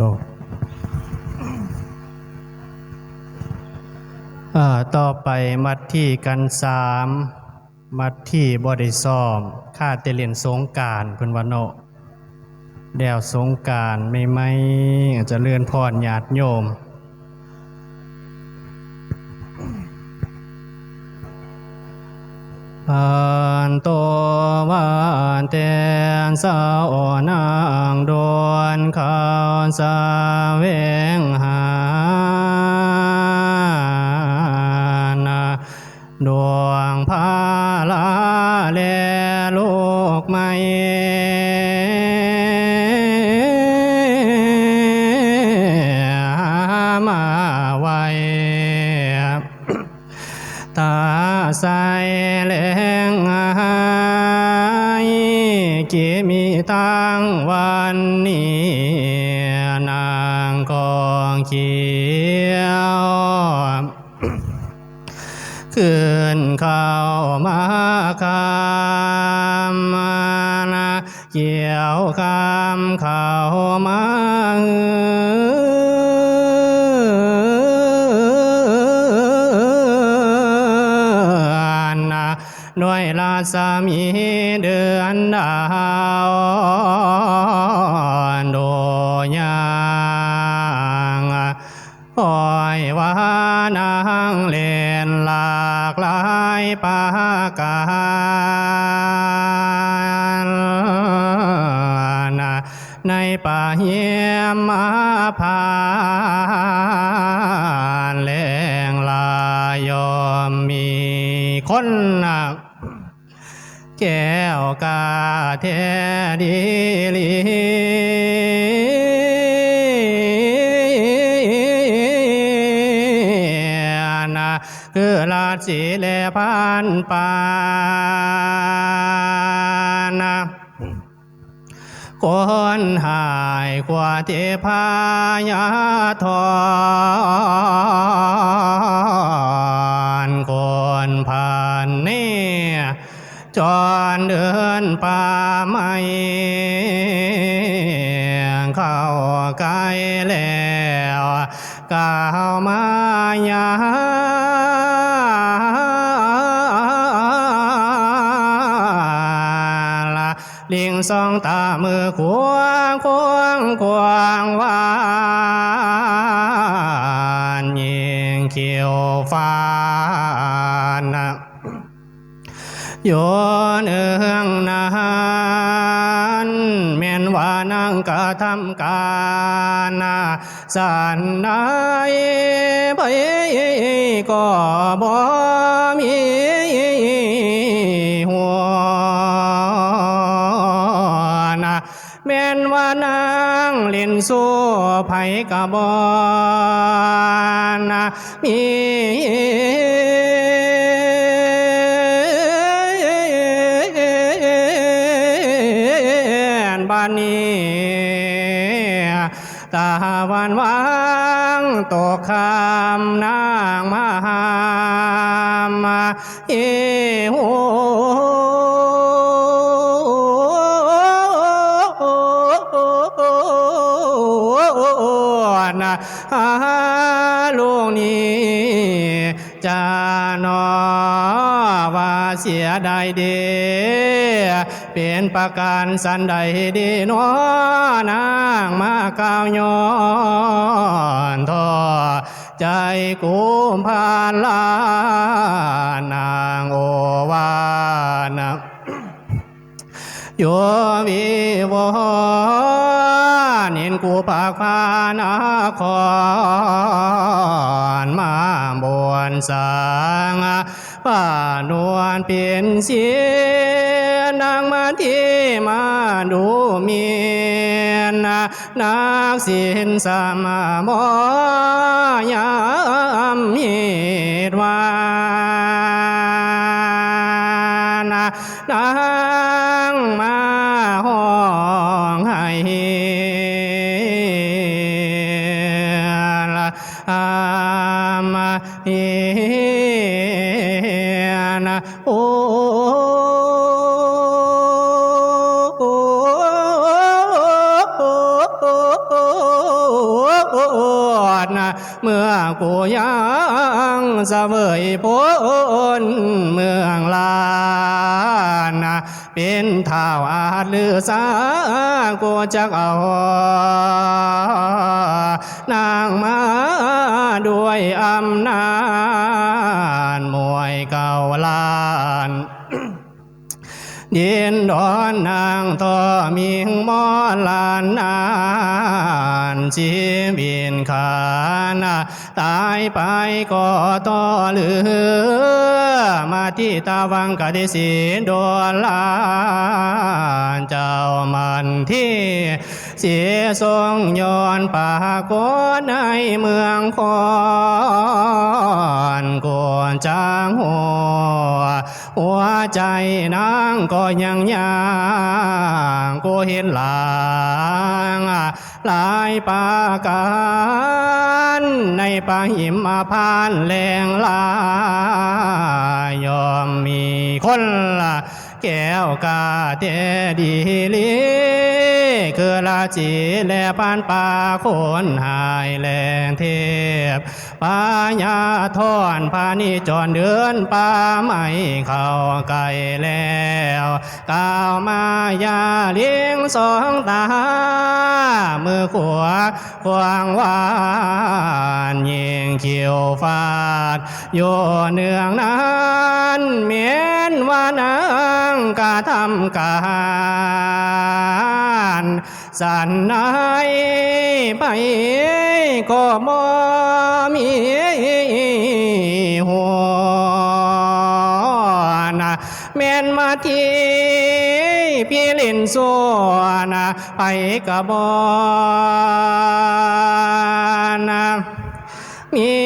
ลกอ่าต่อไปมัดที่กันสามมัดที่บอดิซ้อมค่าเตเลียนสงการเพิ่นวันโนแดวสงการไม่ไม่จจะเลื่อนพรญาติโยม อันโตวานเตนสาวอนางดวนข้าวสาเวงหานาดวงพาลาเลลูกไม่มาไว้ตาใสำเข้ามานะด้วยลาสามีเดือนดาวโดยางปล่อยวานางเล่นหลากหลายปากา ในป่าเฮียมมาพานแรงลายอมมีคนลักแก้วกาเทดีลีนะคือลาดสีเลพันปา เทพายาทอนคนผ่านเนี่ยจอนเดินป่าไม่เข้าใกล้แล้วก้าวมายา สองตามือควงควงควงวานยิงเขียวฟ้านะโยนเอืองนานแม่นว่านางกระทำการนาสันไดไปก็บ่ แม่นว่านางเล่นสู้ไผกะบอนะมีบ้านนี้ตาวันวางตกคำนางมาหามมาเอโห เสียดเดเป็นประการสันใดดีนอนางมากาวย้อนทอใจกุมพานลานางโอวานะโยวิวนินกูปากพานาคอนมาบวนสัง ป่านวลเปลี่ยนเสียนางมาที่มาดูเมียนนักสินสามมอยามมีดวานนา เนะโอ้เมื่อกูยังเสวยพ้นเมืองลา เป็นท่าวอาจหรือสากูจักเอา นางมาด้วยอำนาจมวยเก่าลานดินดอนนางทอมิงมอลานนานชีบินขานาตายไปก็ต่อเหลือ มาที่ตาวังกะดิสีโดนลานเจ้ามันที่เสียทรงย้อนป่ากนในเมืองคอนกวนจางหัวหัวใจนางก็ยังยางก็เห็นหลางหลายปาการในป่าหิมพานแรงลายอมมีคนละแก้วกาเจดีลี คือลาจีและปานปาคนหายแลงเทพปายาทอนพานิจรเดือนป่าไม่เข้าไกลแล้วก้าวมายาเลี้ยงสองตา มือขวาควางวานยิงเขียวฟาดโยเนืองนั้นเมียนว่านางกาทำการ สันนายไปก็บ่มีหัวนะแม่นมาทีพี่เล่นสัวนะไปกะบนะมี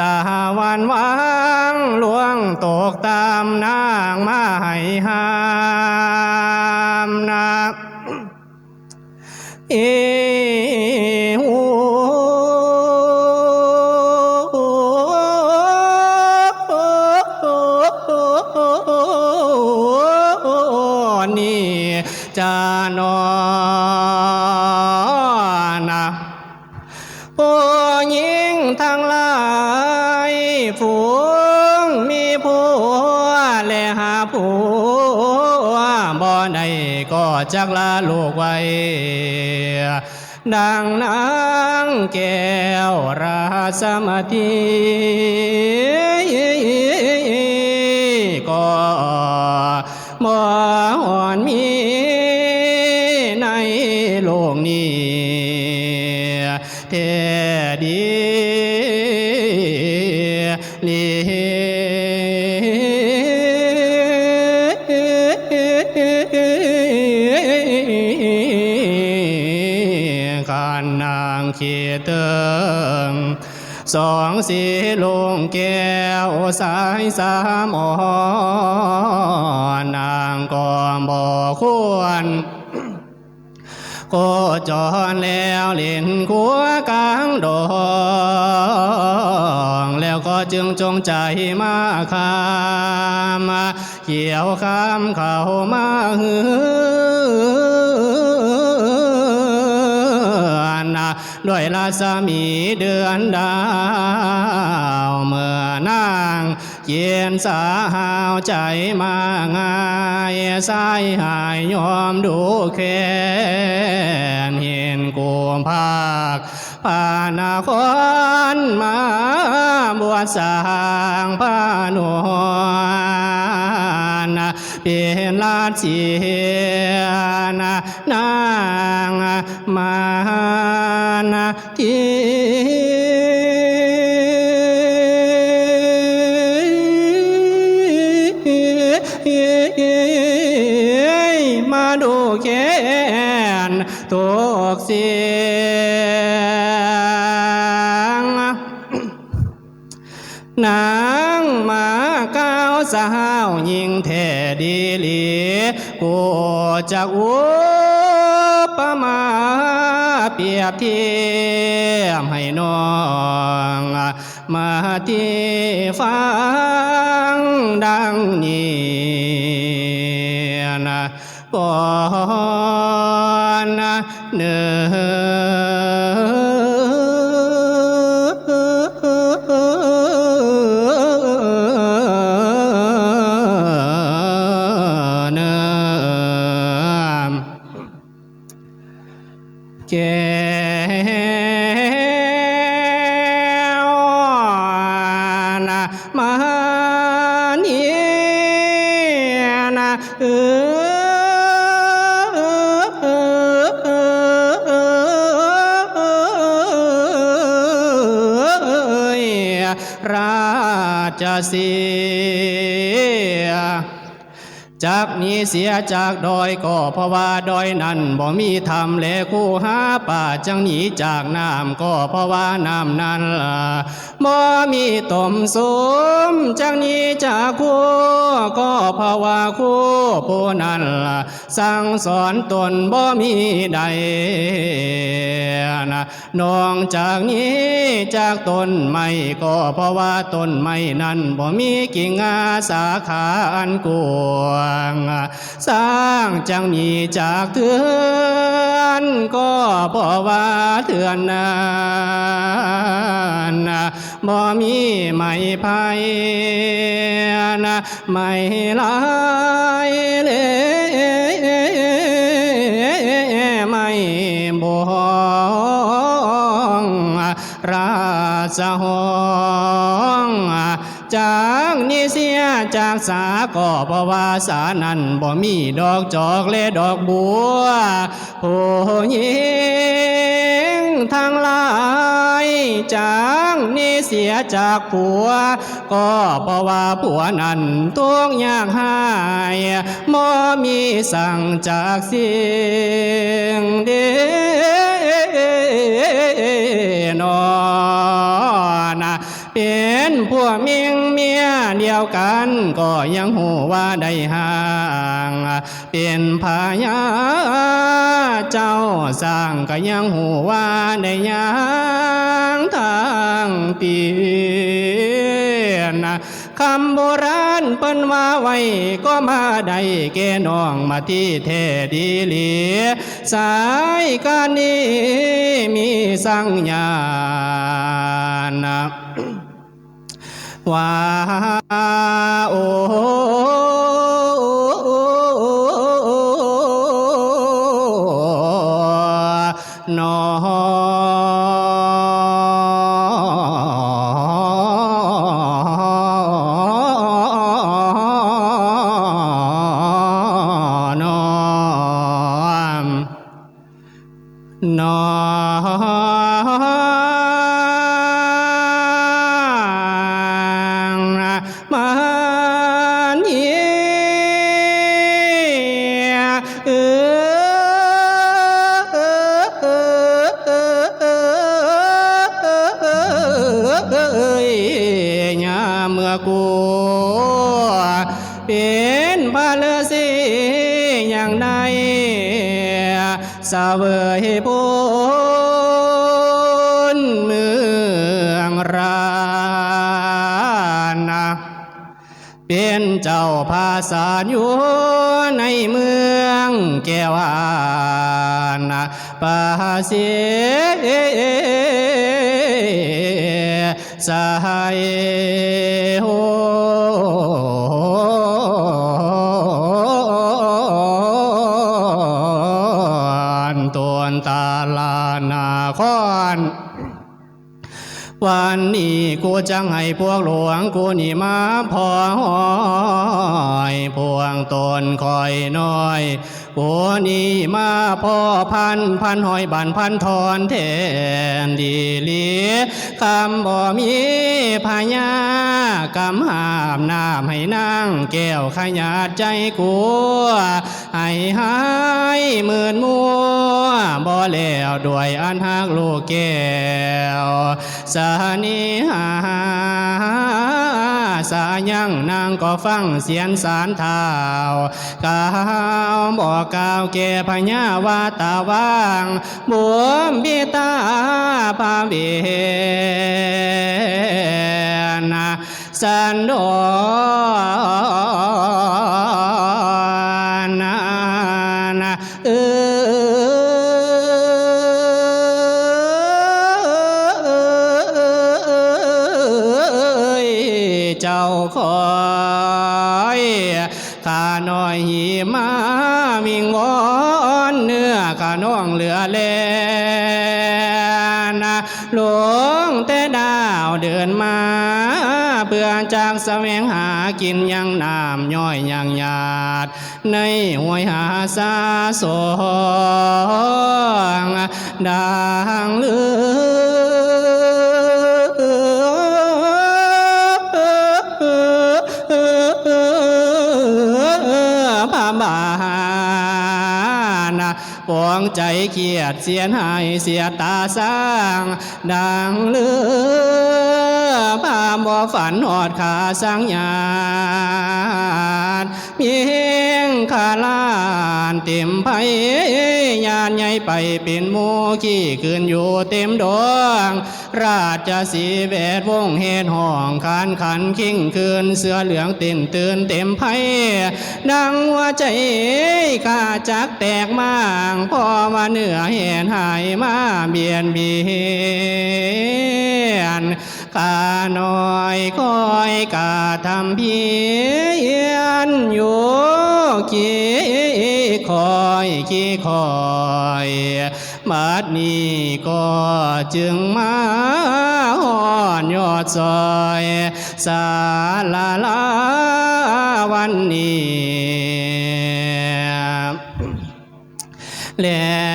ตาหวันหวางหลวงตกตามนางมาให้ห้า จากลาลูกไว้ดังนางแก้วราสมาธิ สองสีลงแก้วสายสามอ่อนนางก็บอกควรโคจรแล้วเล่นขัวกลางดองแล้วก็จึงจงใจมาคามเกี่ยวคำเข้ามาหือ ด้วยราสมีเดือนดาวเมื่อนางเกียนสาหาวใจมาง่ายสายหายยอมดูแค้นเห็นกูมภาคปานาคอนมาบวชสร้างพานุนเป็นลาดเสียนะนางมา ตกเสียงนางมาก้าวสาว ยิงแท่ดีหลีกูจากอุปมาเปรียบเทียมให้น้องมาที่ฟังดังนี้นะก่อน นะ เสียจากนี้เสียจากดอยก็เพราะว่าดอยนั้นบ่มีธรรมและคู่หาป่าจังหนีจากน้ำก็เพราะว่าน้ำนั้นละบ่มีตมสมจังหนีจากคู่ก็เพราะว่าคู่ผู้นั้นละสั่งสอนตนบ่มีใดนะนองจากนี้จากต้นไม้ก็เพราะว่าต้นไม้นั้นบ่มีกิ่งงาสาขาอันกวางสร้างจังมีจากเถือนก็พราะว่าเถือนนั้นบ่มีไม้ไผ่นะไม้ลายเลยไม่บองราชห้อง จากนิเสียจากสาก็เพราะว่าสานั้นบ่มีดอกจอกและดอกบัวผู้หญิงทั้งหลายจากนิเสียจากผัว ก็เพราะว่าผัวนั้นทุกอยากหายบ่มีสั่งจากสิ่งเดนอ เป็นพวกเมียงเมียเดียวกัน ก็ยังหูว่าได้ห่าง เป็นพญาเจ้าสร้างก็ยังหูว่าได้ยังทางเปลี่ยนคำโบราณเปิ้นว่าไว้ก็มาได้แก่น้องมาที่แท้ดีเหลียสายการนี้มีสังญาณ ว่าโอ้นอ เป็นเจ้าภาษาอยู่ในเมืองแก้วานาปาเสียสาย วันนี้กูจังให้พวกหลวงกูนี่มาพอหอยพวงตนคอยน้อยกูนี่มาพ่อพันพันหอยบันพันทอนแทนดีเลียคำบ่มีพญา กำหามน้ำให้นางแก้วขยาดใจกูให้หายหมื่นมัวบ่แล้วด้วยอันหักลูกแก้วสานิหาสายังนางก็ฟังเสียนสารเท้ากาวบอกกล่าวแก่พญาวาตาว่างบวมบิตาพาเบียน สันโดษนะเออเจ้าคอยข้าน้อยหีมามิงวอนเนื้อข้าน้องเหลือแลนะหลวงแต่ดาวเดินมา เพื่อจากแสวงหากินยังน้ำย่อยยังหยาด ในห้วยหาสาสงดังเลือพาบานปวงใจเกียดเสียนหายเสียตาสร้าง ดังเลือ พาบ่ฝันหอดขาสังญาณเพียงขาลานเต็มไพยานใหญ่ไปเป็นหมูขี้ขึ้นอยู่เต็มดวง ราชสีเวทวงเฮดห้องคานขันคิงคืนเสื้อเหลืองติ่นตื่นเต็มไพดังหัวใจข้าจักแตกมางพอมาเหนือเห็นหายมาเบียนเบียน ข้าน้อยคอยกาทำเพียนอยู่ขี้คอยขี้คอยบัดนี้ก็จึงมาหอนยอดซอยสาลาลาวันนี้แลน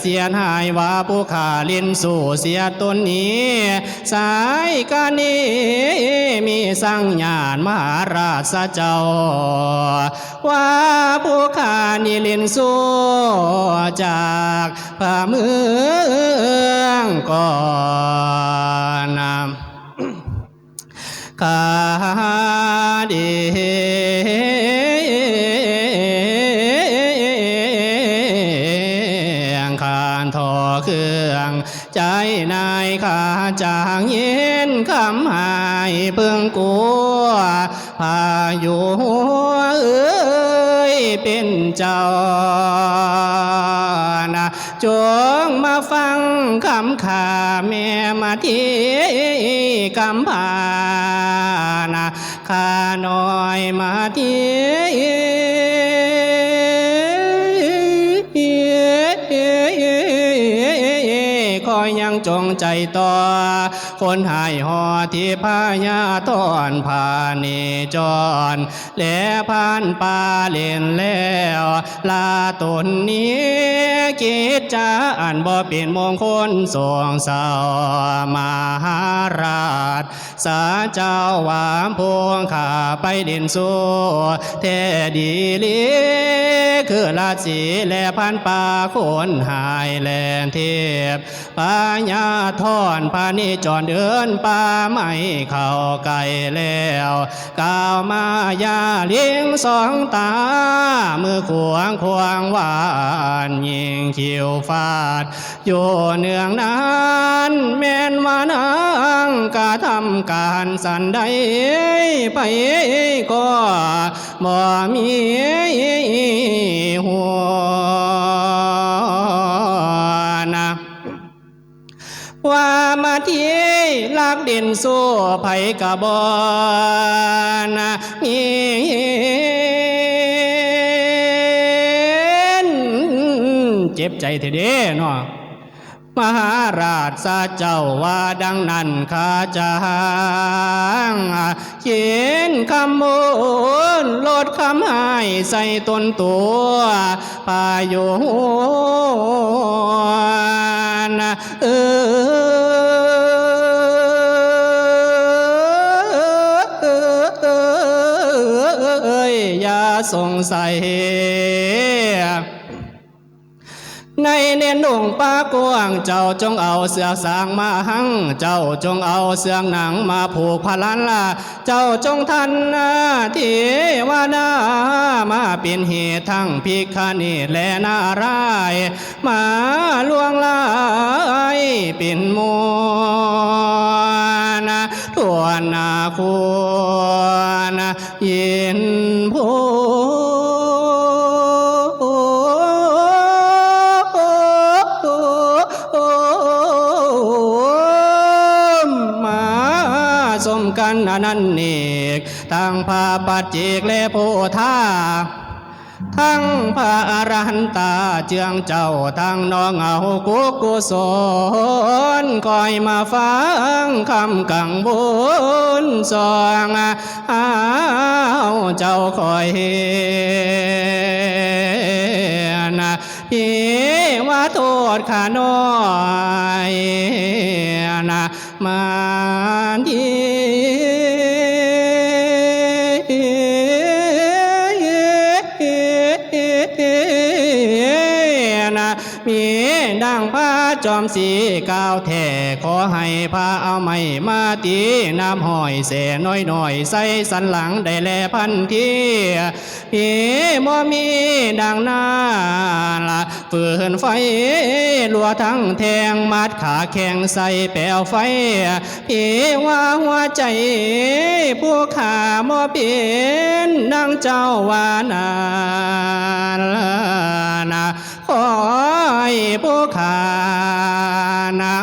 เสียหายว่าผู้ขาลินสู่เสียตนนี้ สายกานี้มีสังญาณมหาราชเจ้า ว่าผู้ขานิลินสู่จากพระเมืองก่อนนำข้าดี อยู่เอ้ยเป็นเจ้านะจงมาฟังคำข่าแม่มาที่กำพานะข้าน้อยมาที่คอย จงใจต่อ คนหายหอที่พายาตอนพาเนจรและผ่านปาเล่นแล้วลาตนนี้กิจจะอันบ่เป็นมงคลสวงเศร้าหาราช สาเจ้าหวามพวงขาไปเด่นสู้เทดีลีคือราศีและพันปาคนหายแลนเทพปาญาทอนพานิจรเดินป่าไม่เข้าไกลแล้วก้าวมายาเลี้ยงสองตา มือขวางควางหวานยิงคิวฟาดอยู่เนืองนั้นแม่นว่านางกะทำการสันใดไปก็บ่มีหัว ว่ามาที่ลักเด่นสู้ไผกระบอนมีเจ็บใจเถเด้เนาะมหาราชเจ้าว่าดังนั้นข้าจางเขียนคำมูลลดคำหายใส่ตนตัวปายโยนเอออย่าสงสัย ในเนียนหนุ่งป้ากวางเจ้าจงเอาเสือสางมาหัง เจ้าจงเอาเสืองหนังมาผูกพลันละเจ้าจงทันนาทีวานามาเป็นเหตุทั้งพิคานิและนารายมาลวงลายเป็นมวลทวนนาควรยินพู งพาปัจเจกและโพธาทั้งพระอรหันตาเจืองเจ้าทั้งน้องเอากุกุศลคอยมาฟังคำกังบุญสองอาเจ้าคอยเห็นพี่ว่าโทษข้าน้อยนะมา จอมสีก้าวแท่ขอให้พระเอาไม่มาตีน้ำหอยเสน้อยหน่อยใส่สันหลังได้แลพันทีพี่บ่มีดังนาละฝืนไฟลัวทั้งแทงมัดขาแข็งใส่แปลวไฟพี่ว่าหัวใจผู้ขาบ่เป็นดังเจ้าว่านานะขอให้ผู้ขานะ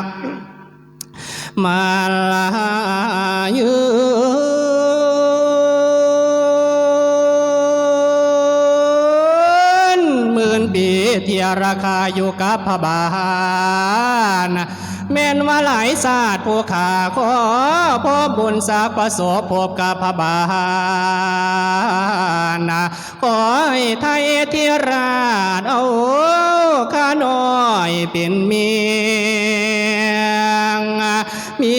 มาลายืนหมื่นปีเทียราคาอยู่กับพระบาล แม่นว่าหลายศาสตร์ผู้ขาขอพบบุญสักประสบพบกับพระบาลขอให้ไทยเทียราชเอาข้าน้อยเป็นเมียงเมี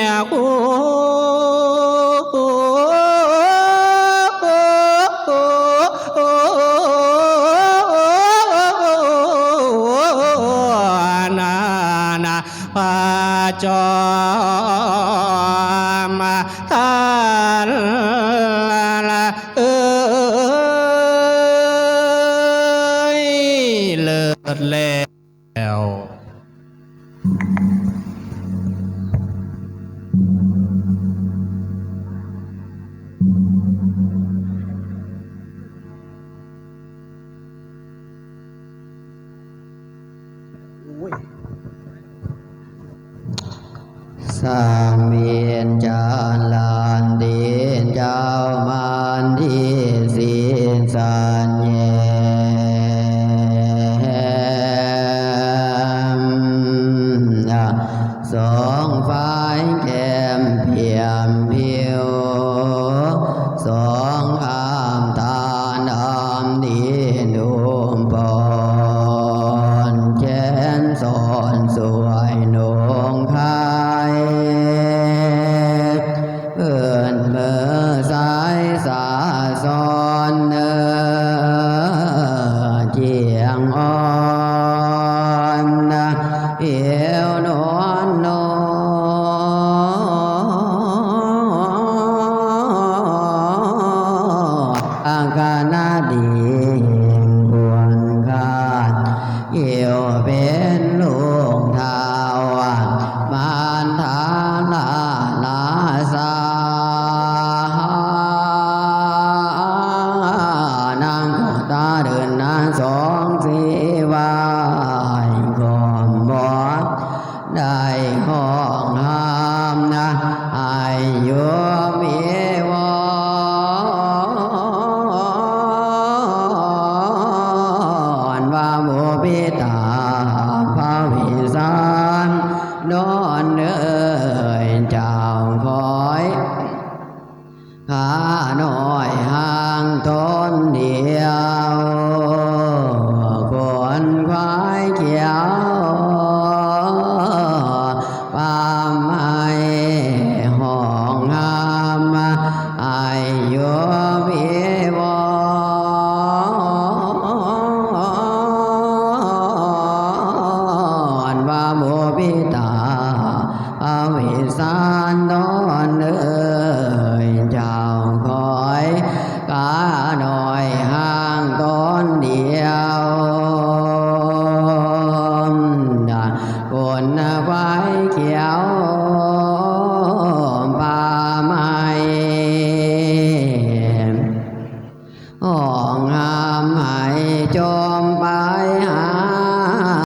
ยกู สามเวียนจานลา